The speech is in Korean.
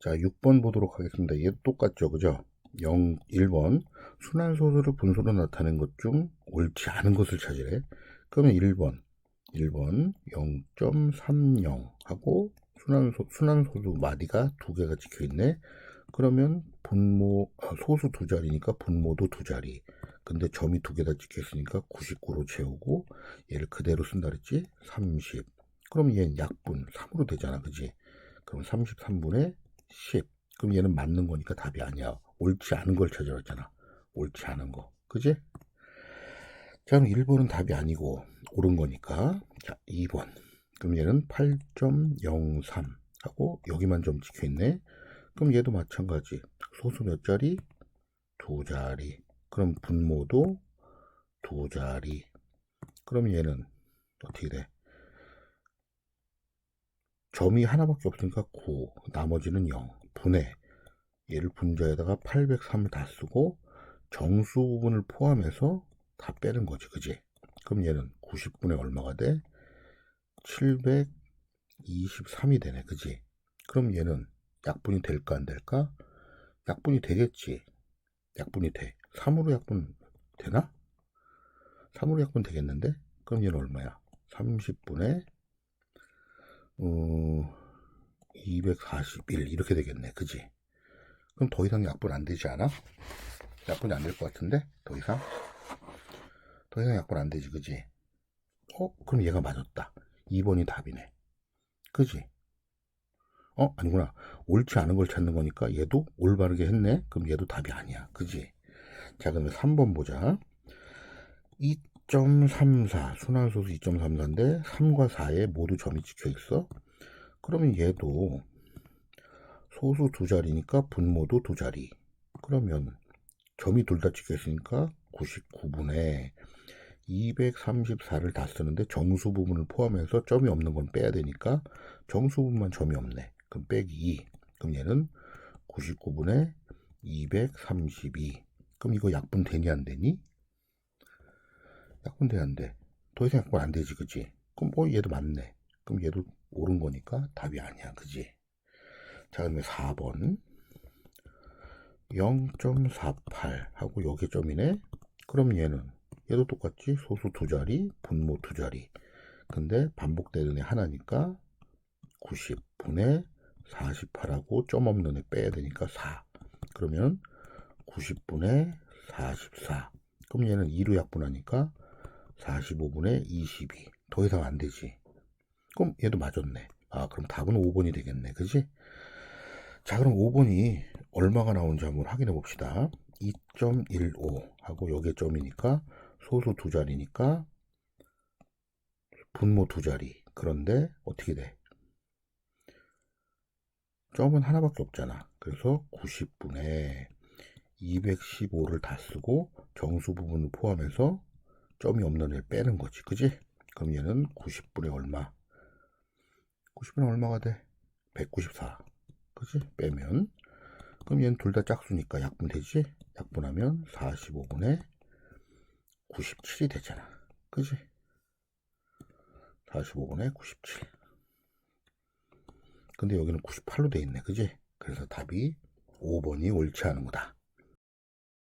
자, 6번 보도록 하겠습니다. 얘도 똑같죠. 그죠? 0, 1번. 순환소수를 분수로 나타낸 것 중 옳지 않은 것을 찾으래. 그러면 1번. 1번 0.30 하고 순환소, 순환소수 마디가 두 개가 찍혀 있네. 그러면 분모, 아, 소수 두 자리니까 분모도 두 자리. 근데 점이 두 개 다 찍혀 있으니까 99로 채우고 얘를 그대로 쓴다 그랬지? 30. 그럼 얘는 약분 3으로 되잖아. 그지? 그럼 33분의 10. 그럼 얘는 맞는 거니까 답이 아니야. 옳지 않은 걸 찾으라 했잖아. 옳지 않은 거. 그지? 자, 그럼 1번은 답이 아니고 옳은 거니까. 자, 2번. 그럼 얘는 8.03 하고 여기만 좀 찍혀 있네. 그럼 얘도 마찬가지. 소수 몇 자리? 두 자리. 그럼 분모도 두 자리. 그럼 얘는 어떻게 돼? 점이 하나밖에 없으니까 9, 나머지는 0. 분해. 얘를 분자에다가 803을 다 쓰고 정수 부분을 포함해서 다 빼는 거지. 그지? 그럼 얘는 90분의 얼마가 돼? 723이 되네. 그지? 그럼 얘는 약분이 될까 안 될까? 약분이 되겠지. 약분이 돼. 3으로 약분 되나? 3으로 약분 되겠는데? 그럼 얘는 얼마야? 30분의 어, 241 이렇게 되겠네. 그지? 그럼 더 이상 약분 안 되지 않아? 약분이 안 될 것 같은데? 더 이상? 더 이상 약분 안 되지, 그지? 어? 그럼 얘가 맞았다. 2번이 답이네. 그지? 어? 아니구나. 옳지 않은 걸 찾는 거니까 얘도 올바르게 했네? 그럼 얘도 답이 아니야. 그지? 자, 그러면 3번 보자. 2.34. 순환소수 2.34인데 3과 4에 모두 점이 찍혀 있어. 그러면 얘도 소수 두 자리니까 분모도 두 자리. 그러면 점이 둘 다 찍혀 있으니까 99분에 234를 다 쓰는데 정수 부분을 포함해서 점이 없는 건 빼야 되니까 정수 부분만 점이 없네. 그럼 빼기 2. 그럼 얘는 99분의 232. 그럼 이거 약분 되니 안 되니? 약분 돼야 안 돼. 더 이상 약분 안 되지, 그지? 그럼 뭐 얘도 맞네. 그럼 얘도 옳은 거니까 답이 아니야, 그지? 자, 그러면 4번. 0.48 하고 여기 점이네. 그럼 얘는 얘도 똑같지? 소수 두 자리, 분모 두 자리. 근데 반복되는 애 하나니까 90분의 48하고 점 없는 애 빼야 되니까 4. 그러면 90분의 44. 그럼 얘는 2로 약분하니까 45분의 22. 더 이상 안 되지. 그럼 얘도 맞았네. 아, 그럼 답은 5번이 되겠네. 그지? 자, 그럼 5번이 얼마가 나오는지 한번 확인해 봅시다. 2.15 하고 여기에 점이니까 소수 두 자리니까 분모 두 자리. 그런데 어떻게 돼? 점은 하나밖에 없잖아. 그래서 90분에 215를 다 쓰고 정수 부분을 포함해서 점이 없는 애 빼는 거지. 그지? 그럼 얘는 90분의 얼마? 90분의 얼마가 돼? 194. 그지? 빼면. 그럼 얘는 둘 다 짝수니까 약분 되지? 약분하면 45분의 97이 되잖아. 그지? 45분의 97. 근데 여기는 98로 돼 있네. 그지? 그래서 답이 5번이 옳지 않은 거다.